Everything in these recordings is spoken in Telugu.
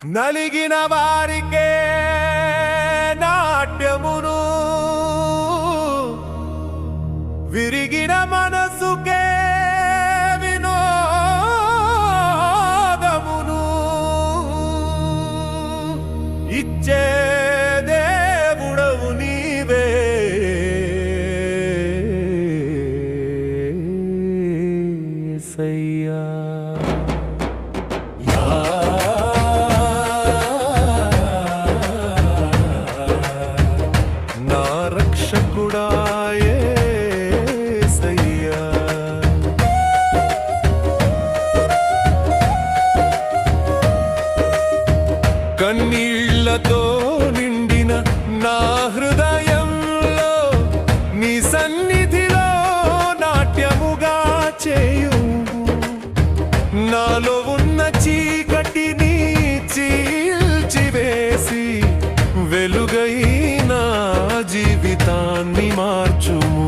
నలిగిన వారికే నాట్యమును విరిగిన మనసుకే ఉన్న చీకటిని చీల్చివేసి వెలుగైన జీవితాన్ని మార్చుము.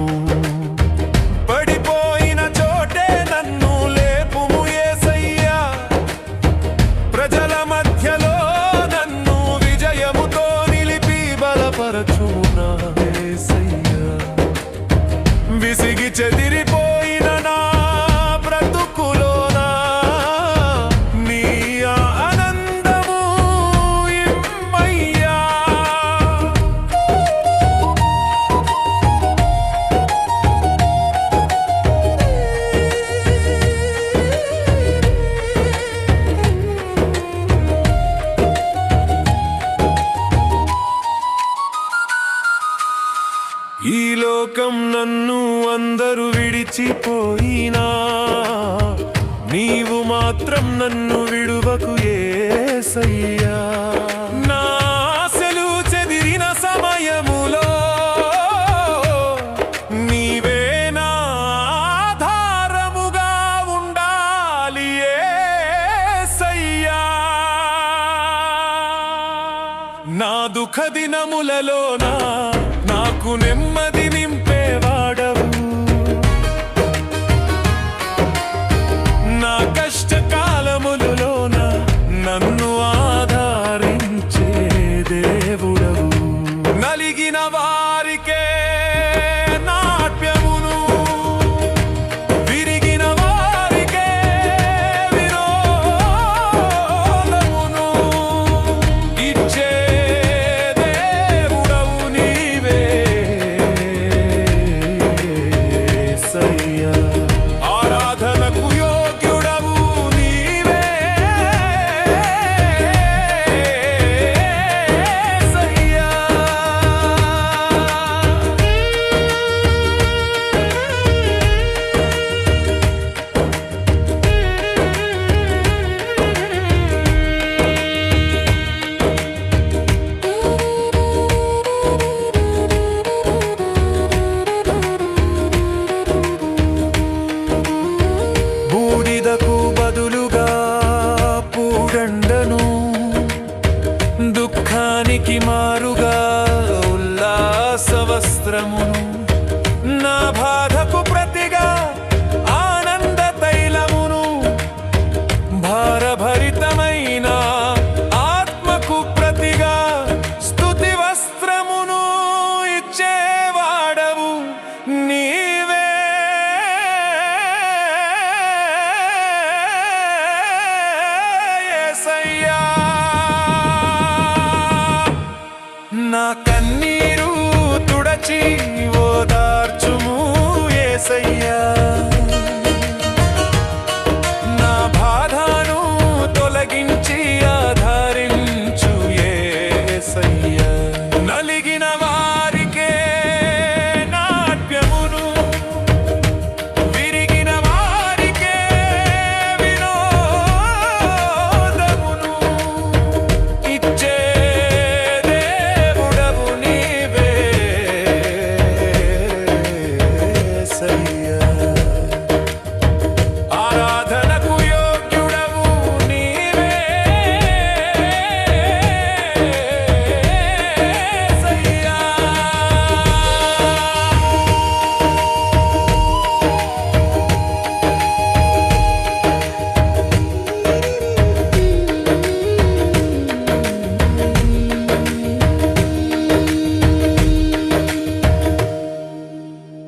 పడిపోయిన చోటే నన్ను లేపుము యేసయ్యా ప్రజల మధ్యలో నన్ను విజయముతో నిలిపి బలపరచుము నా విసిగి చెదిరి లోకం నన్ను అందరూ విడిచిపోయినా. నీవు మాత్రం నన్ను విడువకు ఏసయ్యా నా ఆశలు చెదిరిన సమయములో నీవే నా ఆధారముగా ఉండాలి ఏసయ్యా నా దుఃఖ దినములలోన నాకు నెమ్మది నలిగిన దానికి మారుగా ఉల్లాస వస్త్రమును